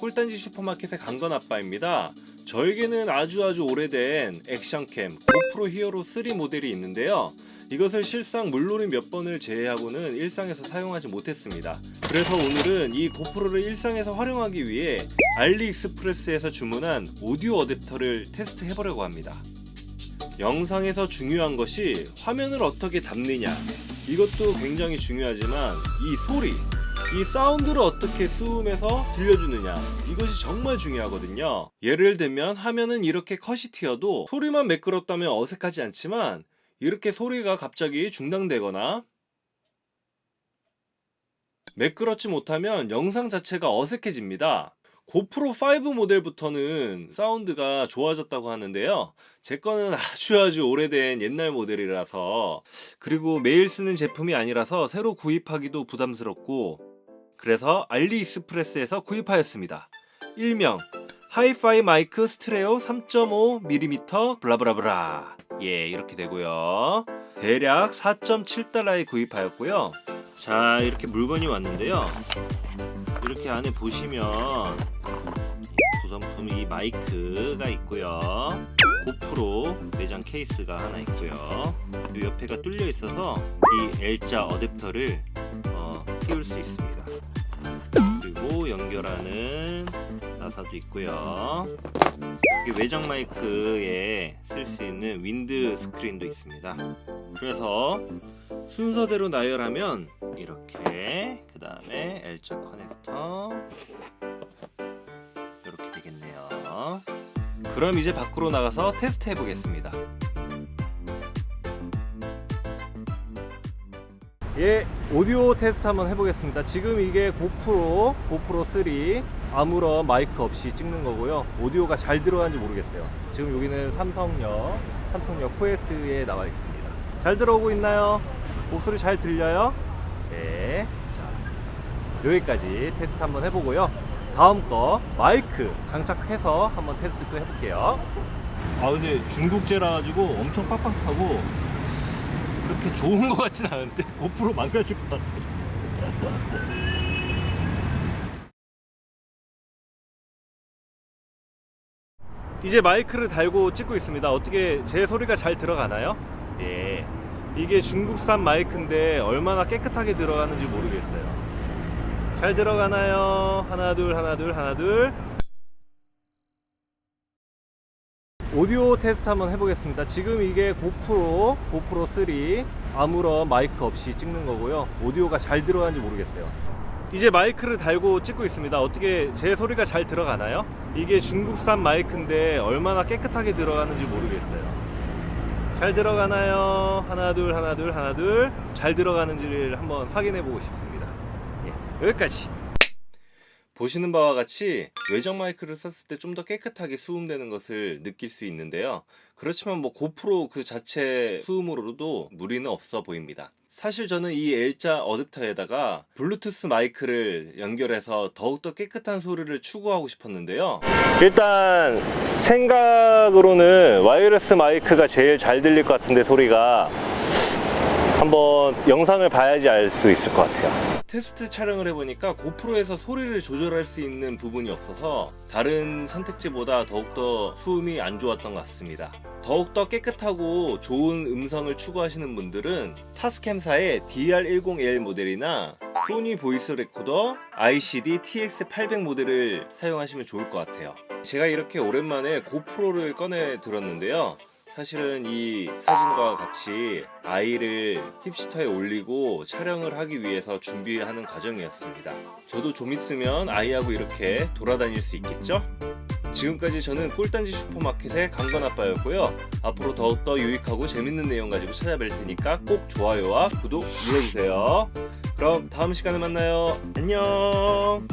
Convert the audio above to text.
꿀단지 슈퍼마켓의 강건 아빠입니다. 저에게는 아주 아주 오래된 액션캠 고프로 히어로 3 모델이 있는데요. 이것을 실상 물놀이 몇 번을 제외하고는 일상에서 사용하지 못했습니다. 그래서 오늘은 이 고프로를 일상에서 활용하기 위해 알리익스프레스에서 주문한 오디오 어댑터를 테스트해보려고 합니다. 영상에서 중요한 것이 화면을 어떻게 담느냐 이것도 굉장히 중요하지만 이 소리 이 사운드를 어떻게 수음해서 들려주느냐. 이것이 정말 중요하거든요. 예를 들면 화면은 이렇게 컷이 튀어도 소리만 매끄럽다면 어색하지 않지만 이렇게 소리가 갑자기 중단되거나 매끄럽지 못하면 영상 자체가 어색해집니다. 고프로 5 모델부터는 사운드가 좋아졌다고 하는데요. 제 거는 아주 아주 오래된 옛날 모델이라서 그리고 매일 쓰는 제품이 아니라서 새로 구입하기도 부담스럽고 그래서 알리익스프레스에서 구입하였습니다. 일명 하이파이 마이크 스트레오 3.5mm 블라블라블라 예 이렇게 되고요. 대략 4.7달러에 구입하였고요. 자 이렇게 물건이 왔는데요. 이렇게 안에 보시면 이 구성품 이 마이크가 있고요. 고프로 내장 케이스가 하나 있고요. 이 옆에가 뚫려 있어서 이 L자 어댑터를 어, 끼울 수 있습니다. 연결하는 나사도 있고요. 이게 외장 마이크에 쓸 수 있는 윈드 스크린도 있습니다. 그래서 순서대로 나열하면 이렇게 그 다음에 L자 커넥터 이렇게 되겠네요. 그럼 이제 밖으로 나가서 테스트 해보겠습니다. 예, 오디오 테스트 한번 해보겠습니다. 지금 이게 고프로, 고프로 3 아무런 마이크 없이 찍는 거고요. 오디오가 잘 들어가는지 모르겠어요. 지금 여기는 삼성역, 삼성역 포에스에 나와 있습니다. 잘 들어오고 있나요? 목소리 잘 들려요? 네. 자, 여기까지 테스트 한번 해보고요. 다음 거 마이크 장착해서 한번 테스트 또 해볼게요. 아 근데 중국제라 가지고 엄청 빡빡하고 그렇게 좋은 것 같진 않은데 고프로 망가질 것 같아. 이제 마이크를 달고 찍고 있습니다. 어떻게 제 소리가 잘 들어가나요? 예. 이게 중국산 마이크인데 얼마나 깨끗하게 들어가는지 모르겠어요. 잘 들어가나요? 하나 둘 하나 둘 하나 둘. 오디오 테스트 한번 해보겠습니다. 지금 이게 고프로 고프로 3 아무런 마이크 없이 찍는 거고요. 오디오가 잘 들어가는지 모르겠어요. 이제 마이크를 달고 찍고 있습니다. 어떻게 제 소리가 잘 들어가나요? 이게 중국산 마이크인데 얼마나 깨끗하게 들어가는지 모르겠어요. 잘 들어가나요? 하나 둘 하나 둘 하나 둘 잘 들어가는지를 한번 확인해 보고 싶습니다. 예, 여기까지. 보시는 바와 같이 외장 마이크를 썼을 때 좀 더 깨끗하게 수음되는 것을 느낄 수 있는데요. 그렇지만 뭐 고프로 그 자체 수음으로도 무리는 없어 보입니다. 사실 저는 이 L자 어댑터에다가 블루투스 마이크를 연결해서 더욱더 깨끗한 소리를 추구하고 싶었는데요. 일단 생각으로는 와이어리스 마이크가 제일 잘 들릴 것 같은데 소리가 한번 영상을 봐야지 알 수 있을 것 같아요. 테스트 촬영을 해보니까 고프로에서 소리를 조절할 수 있는 부분이 없어서 다른 선택지보다 더욱더 수음이 안 좋았던 것 같습니다. 더욱더 깨끗하고 좋은 음성을 추구하시는 분들은 타스캠사의 DR10L 모델이나 소니 보이스 레코더 ICD TX800 모델을 사용하시면 좋을 것 같아요. 제가 이렇게 오랜만에 고프로를 꺼내 들었는데요. 사실은 이 사진과 같이 아이를 힙시터에 올리고 촬영을 하기 위해서 준비하는 과정이었습니다. 저도 좀 있으면 아이하고 이렇게 돌아다닐 수 있겠죠? 지금까지 저는 꿀단지 슈퍼마켓의 강건 아빠였고요. 앞으로 더욱더 유익하고 재밌는 내용 가지고 찾아뵐 테니까 꼭 좋아요와 구독 눌러주세요. 그럼 다음 시간에 만나요. 안녕!